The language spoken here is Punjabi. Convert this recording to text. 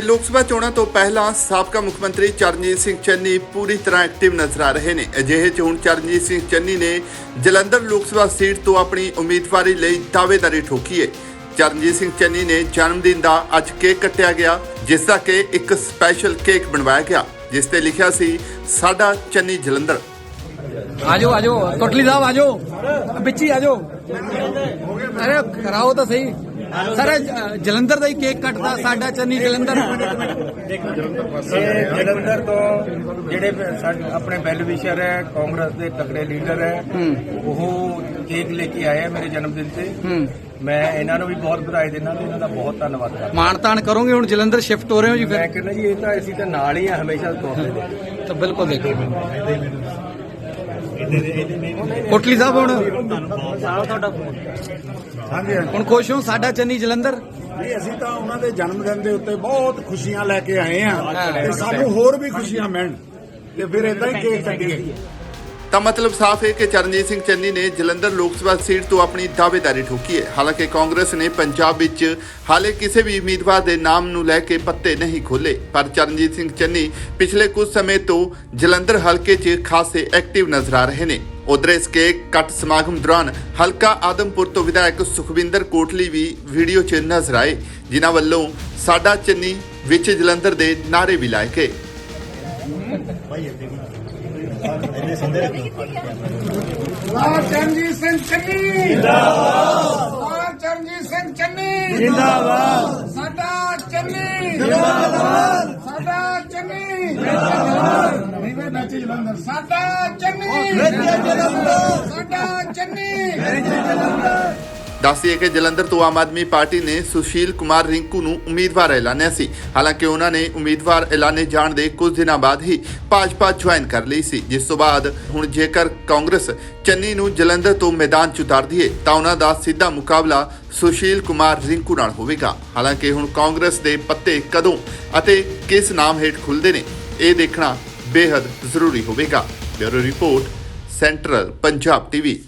ਲੋਕ ਸਭਾ ਚੋਣਾਂ ਤੋਂ ਪਹਿਲਾਂ ਸਾਬਕਾ ਮੁੱਖ ਮੰਤਰੀ ਚਰਨਜੀਤ ਸਿੰਘ ਚੰਨੀ ਪੂਰੀ ਤਰ੍ਹਾਂ ਐਕਟਿਵ ਨਜ਼ਰ ਆ ਰਹੇ ਨੇ। ਅਜਿਹੇ 'ਚ ਹੁਣ ਚਰਨਜੀਤ ਸਿੰਘ ਚੰਨੀ ਨੇ ਜਲੰਧਰ ਲੋਕ ਸਭਾ ਸੀਟ ਤੋਂ ਆਪਣੀ ਉਮੀਦਵਾਰੀ ਲਈ ਦਾਅਵੇਦਾਰੀ ਠੋਕੀ ਹੈ ਚਰਨਜੀਤ ਸਿੰਘ ਚੰਨੀ ਨੇ ਜਨਮ ਦਿਨ ਦਾ ਅੱਜ ਕੇਕ ਕੱਟਿਆ ਗਿਆ, ਜਿਸ ਦਾ ਕਿ ਇੱਕ ਸਪੈਸ਼ਲ ਕੇਕ ਬਣਵਾਇਆ ਗਿਆ, ਜਿਸ ਤੇ ਲਿਖਿਆ ਸੀ, ਸਾਡਾ ਚੰਨੀ ਜਲੰਧਰ। ਆਜੋ ਆਜੋ, ਕੋਟਲੀ ਸਾਹਿਬ ਆਜੋ। ਵਿੱਚ ਆਜੋ। ਅਰੇ, ਕਰਾਓ ਤਾਂ ਸਹੀ। ਸਰ ਜਲੰਧਰ ਦਾ ਹੀ ਕੇਕ ਕੱਟਦਾ ਸਾਡਾ ਚੰਨੀ ਜਲੰਧਰ। ਇਹ ਜਲੰਧਰ ਤੋਂ ਜਿਹੜੇ ਸਾਡੇ ਆਪਣੇ ਵੈਲ ਵਿਸ਼ਰ ਹੈ ਕਾਂਗਰਸ ਦੇ ਤਕੜੇ ਲੀਡਰ ਹੈ ਉਹ ਕੇਕ ਲੈ ਕੇ ਆਏ ਹੈ ਮੇਰੇ ਜਨਮ ਦਿਨ ਤੇ ਮੈਂ ਇਹਨਾਂ ਨੂੰ ਵੀ ਬਹੁਤ ਵਧਾਈ ਦਿੰਦਾ ਤੇ ਇਹਨਾਂ ਦਾ ਬਹੁਤ ਧੰਨਵਾਦ ਕਰਦਾ। ਮਾਣ ਤਾਣ ਕਰੋਗੇ ਹੁਣ ਜਲੰਧਰ ਸ਼ਿਫਟ ਹੋ ਰਹੇ ਹੋ ਜੀ ਮੈਂ ਫਿਰ? ਕਹਿੰਦਾ ਜੀ ਇਹ ਤਾਂ ਅਸੀਂ ਤਾਂ ਨਾਲ ਹੀ ਆ ਹਮੇਸ਼ਾ ਦੇ ਤਾਂ ਬਿਲਕੁਲ ਦੇਖੋ। ਕੋਟਲੀ ਸਾਹਿਬ ਹੁਣ? ਹਾਂਜੀ ਹੁਣ ਖੁਸ਼ ਹੋ ਸਾਡਾ ਚੰਨੀ ਜਲੰਧਰ? ਜੀ ਅਸੀਂ ਤਾਂ ਉਹਨਾਂ ਦੇ ਜਨਮ ਦਿਨ ਦੇ ਉੱਤੇ ਬਹੁਤ ਖੁਸ਼ੀਆਂ ਲੈ ਕੇ ਆਏ ਆ। ਤੇ ਸਾਨੂੰ ਹੋਰ ਵੀ ਖੁਸ਼ੀਆਂ ਮਿਲਣ। ਤੇ ਫਿਰ ਇਦਾਂ ਹੀ ਕੇਕ ਕੱਟੀਏ। ਤਾਂ ਮਤਲਬ ਸਾਫ਼ ਹੈ ਕਿ ਚਰਨਜੀਤ ਸਿੰਘ ਚੰਨੀ ਨੇ ਜਲੰਧਰ ਲੋਕ ਸਭਾ ਸੀਟ ਤੋਂ ਆਪਣੀ ਦਾਅਵੇਦਾਰੀ ਠੋਕੀ ਹੈ। ਹਾਲਾਂਕਿ ਕਾਂਗਰਸ ਨੇ ਪੰਜਾਬ ਵਿੱਚ ਹਾਲੇ ਕਿਸੇ ਵੀ ਉਮੀਦਵਾਰ ਦੇ ਨਾਮ ਨੂੰ ਲੈ ਕੇ ਪੱਤੇ ਨਹੀਂ ਖੋਲੇ ਪਰ ਚਰਨਜੀਤ ਸਿੰਘ ਚੰਨੀ ਪਿਛਲੇ ਕੁਝ ਸਮੇਂ ਤੋਂ ਜਲੰਧਰ ਹਲਕੇ 'ਚ ਖਾਸੇ ਐਕਟਿਵ ਨਜ਼ਰ ਆ ਰਹੇ ਨੇ। ਉਧਰ ਇਸ ਕੇਕ ਕੱਟ ਸਮਾਗਮ ਦੌਰਾਨ ਹਲਕਾ ਆਦਮਪੁਰ ਤੋਂ ਵਿਧਾਇਕ ਸੁਖਵਿੰਦਰ ਕੋਟਲੀ ਵੀ ਵੀਡੀਓ 'ਚ ਨਜ਼ਰ ਆਏ, ਜਿਨ੍ਹਾਂ ਵੱਲੋਂ ਸਾਡਾ ਚੰਨੀ ਵਿੱਚ ਜਲੰਧਰ ਦੇ ਨਾਰੇ ਵੀ ਲਾਏ ਗਏ। ਵਾਹ ਚਰਨਜੀਤ ਸਿੰਘ ਚੰਨੀ। ਜਿੰਦਾਬਾਦ ਵਾਹ ਚਰਨਜੀਤ ਸਿੰਘ ਚੰਨੀ। ਜਿੰਦਾਬਾਦ ਸਾਡਾ ਚੰਨੀ। ਜਿੰਦਾਬਾਦ ਸਾਡਾ ਚੰਨੀ। ਜਿੰਦਾਬਾਦ ਨਹੀਂ ਵੇ ਜਲੰਧਰ। ਸਾਡਾ ਚੰਨੀ। ਜਲੰਧਰ ਸਾਡਾ ਚੰਨੀ। ਦੱਸਦੀਏ ਕਿ ਜਲੰਧਰ ਤੋਂ ਆਮ ਆਦਮੀ ਪਾਰਟੀ ਨੇ ਸੁਸ਼ੀਲ ਕੁਮਾਰ ਰਿੰਕੂ ਨੂੰ ਉਮੀਦਵਾਰ ਐਲਾਨਿਆ ਸੀ। ਹਾਲਾਂਕਿ ਉਹਨਾਂ ਨੇ ਉਮੀਦਵਾਰ ਐਲਾਨੇ ਜਾਣ ਦੇ ਕੁਝ ਦਿਨਾਂ ਬਾਅਦ ਹੀ ਭਾਜਪਾ ਜੁਆਇਨ ਕਰ ਲਈ ਸੀ, ਜਿਸ ਤੋਂ ਬਾਅਦ ਹੁਣ ਜੇਕਰ ਕਾਂਗਰਸ ਚੰਨੀ ਨੂੰ ਜਲੰਧਰ ਤੋਂ ਮੈਦਾਨ 'ਚ ਉਤਾਰਦੀ ਹੈ ਤਾਂ ਉਹਨਾਂ ਦਾ ਸਿੱਧਾ ਮੁਕਾਬਲਾ ਸੁਸ਼ੀਲ ਕੁਮਾਰ ਰਿੰਕੂ ਨਾਲ ਹੋਵੇਗਾ। ਹਾਲਾਂਕਿ ਹੁਣ ਕਾਂਗਰਸ ਦੇ ਪੱਤੇ ਕਦੋਂ ਅਤੇ ਕਿਸ ਨਾਮ ਹੇਠ ਖੁੱਲਦੇ ਨੇ, ਇਹ ਦੇਖਣਾ ਬੇहद ਜ਼ਰੂਰੀ ਹੋਵੇਗਾ। Bureau report, central Punjab TV.